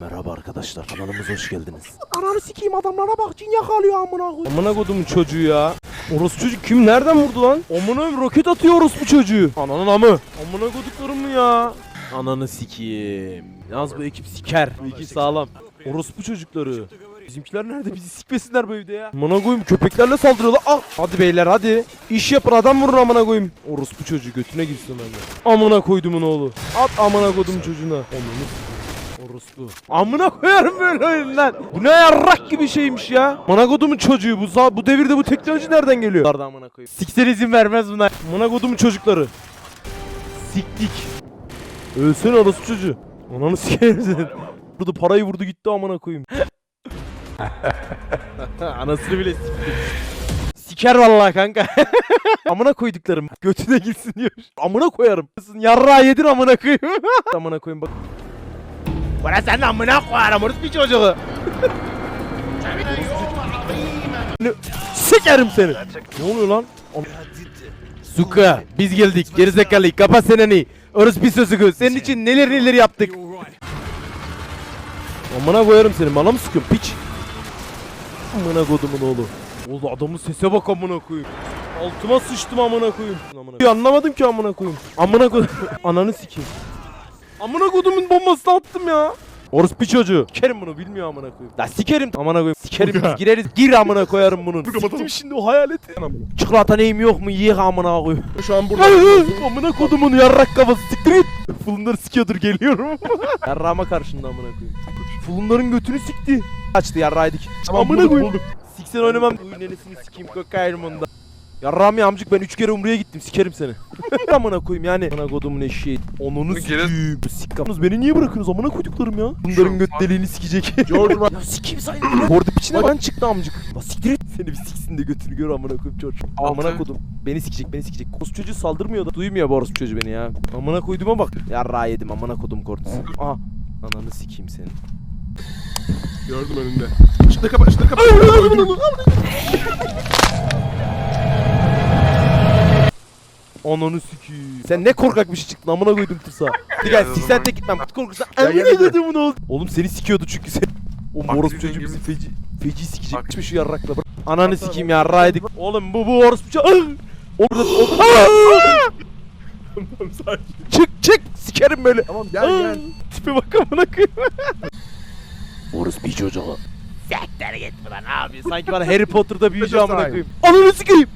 Merhaba arkadaşlar, kanalımıza hoş geldiniz. Ananı sikeyim adamlara bak cin yakalıyor amına koyayım. Amına kodumun çocuğu ya. Orospu çocuk kim nereden vurdu lan? Amına roket atıyor orospu çocuğu. Ananın amı. Amına koduklarım mı ya? Ananı sikeyim. Yalnız bu ekip siker. Bu ekip sağlam. Orospu çocukları. Bizimkiler nerede? Bizi sikmesinler bu evde ya. Amına koyayım köpeklerle saldırıyorlar. Ah. Hadi beyler hadi. İş yapın adam vurun amına koyayım. Orospu çocuğu götüne girsin bende. Amına koydumun oğlu. At amına kodum çocuğuna. Amına Orospu. Amına koyarım böyle oyundan. Bu ne yarrak gibi şeymiş ya. Amına kodumun çocuğu bu za- bu devirde bu teknoloji nereden geliyor? Nerede amına koyayım. Siksen izin vermez buna. Amına kodumun çocukları. Siktik. Ölsene orospu çocuğu. Ananı sikerim seni. Burada parayı vurdu gitti amına koyayım. Anasını bile sikti. Siker vallahi kanka. amına koyduklarım. Götüne gitsin diyor. Amına koyarım. Yarrağı yedin amına koyayım. amına koyayım bak. Bana sen koyarım orası bir çocuğu. Sikerim seni. Ne oluyor lan? Suka biz geldik gerizekalı kapat seneni. Orası bir sözü Senin için neler neler yaptık. Amına koyarım seni bana mı sıkıyorsun piç? Amına kodumun oğlu. Oğlum adamın sese bak amına koyayım. Altıma sıçtım amına koyayım. Amına koyayım. Anlamadım ki amına koyayım. Amına kodum. Ananı sikeyim. Amına kodumun bombasını attım ya. Orospu çocuğu. Sikerim bunu bilmiyor amına koyayım. La sikerim amına koyayım. Sikerim biz gireriz. Gir amına koyarım bunun. Siktim şimdi o hayaleti. Çikolata neyim yok mu? Yiyek amına koyayım. Şu an burada. amına kodumun yarrak kafası siktir git. Fulunları sikiyordur geliyorum. Yarrağıma karşında amına koyayım. Fulunların götünü sikti. Açtı yarrağıydık. Tamam, amına bulduk, koyayım. Siksen oynamam. Uy nenesini sikeyim kokain bunda. Ya amcık ben üç kere umreye gittim sikerim seni. amına koyayım yani. Amına kodumun eşeği. Onunu sikeyim. Sikkamız beni niye bırakıyorsunuz amına koyduklarım ya. Bunların göt deliğini sikecek. George Mar- ya sikeyim sayın. Orada piçine ben çıktı amcık. La siktir et. Seni bir siksin de götünü gör amına koyayım çocuk. Amına kodum. Beni sikecek beni sikecek. Orospu çocuğu saldırmıyor da. Duymuyor bu orospu çocuğu beni ya. Amına koyduğuma bak. Yarrağı yedim amına kodum korkusu. Aha. Ananı sikeyim seni. Gördüm önünde. Işıkları kapat, ışıkları kapat. Ananı sikeyim. Sen ne korkak bir şey çıktın amına koydum tırsa. Hadi gel siksen de gitmem. Kut korkusu. Ya, Amına koydum onu. Oğlum seni sikiyordu çünkü sen. O Bak, orospu bizim çocuğu bizi feci feci sikecek. Bak. Bak. şu yarrakla. bak. Ananı sikeyim yarrağıydık. Oğlum bu bu orospu çocuğu. Orada orada. Tamam, sakin. çık çık sikerim böyle. Tamam gel gel. Tipe bak amına koyayım. Orospu çocuğu. Sektere git lan abi. Sanki bana Harry Potter'da Nefes amına koyayım. Ananı sikeyim.